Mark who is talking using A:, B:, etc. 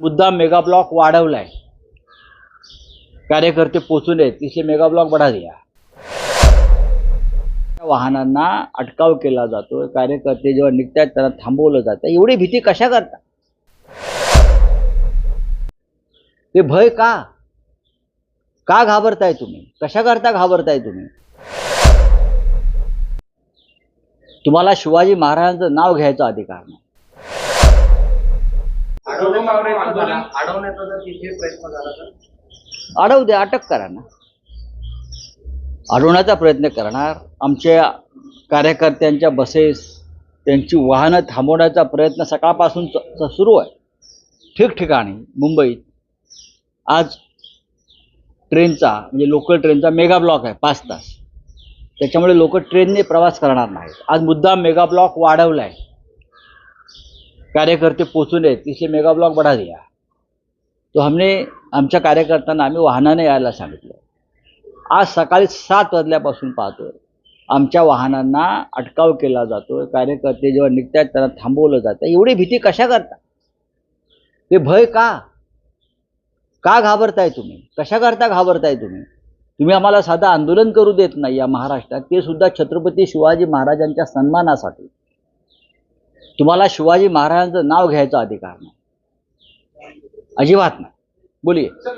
A: मुद्दा mega block वाढवलाय. कार्यकर्ते पोचून आहेत इसलिए मेगा ब्लॉक बढ़ा दिया. वाहनांना अटकाव केला जातो कार्यकर्ते जेव्हा निघतात त्यांना थांबवलं जातं. एवढी भीती कशा करता? ते भय का? का घाबरताय तुम्ही? कशा करता घाबरताय तुम्ही? तुम्हाला शिवाजी महाराजांचं नाव घ्यायचा अधिकार नाही.
B: अडवण्याचा प्रयत्न झाला. अडवण्याचा जर तिथे प्रयत्न झाला तर?
A: अडवू द्या अटक करा ना. अडवण्याचा प्रयत्न करणार. आमच्या कार्यकर्त्यांच्या बसेस त्यांची वाहनं थांबवण्याचा प्रयत्न सकाळपासून सुरू आहे. ठिकठिकाणी मुंबईत. आज ट्रेनचा म्हणजे लोकल ट्रेनचा मेगा ब्लॉक आहे पाच तास. त्याच्यामुळे लोक ट्रेनने प्रवास करणार नाहीत. आज मुद्दाम मेगा ब्लॉक वाढवला आहे कार्यकर्ते पोचून आहेत इसलिए मेगा ब्लॉक बढ़ा दिया. तो हमने आमच्या कार्यकर्त्यांना आम्ही वाहनाने यायला सांगितलं. आज सकाळी सात वाजल्यापासून पाहतोय आमच्या वाहनांना अटकाव केला जातो कार्यकर्ते जेव्हा निघतात त्यांना थांबवलं जातं एवढी भीती कशा करता? ते भय का? का घाबरताय तुम्ही? कशा करता घाबरताय तुम्ही? तुम्ही आम्हाला साधं आंदोलन करू देत नाही या महाराष्ट्रात. ते सुद्धा छत्रपती शिवाजी महाराजांच्या सन्मानासाठी. तुम्हाला शिवाजी महाराजांचं नाव घ्यायचा अधिकार नाही. अजिबात नाही. बोलिये.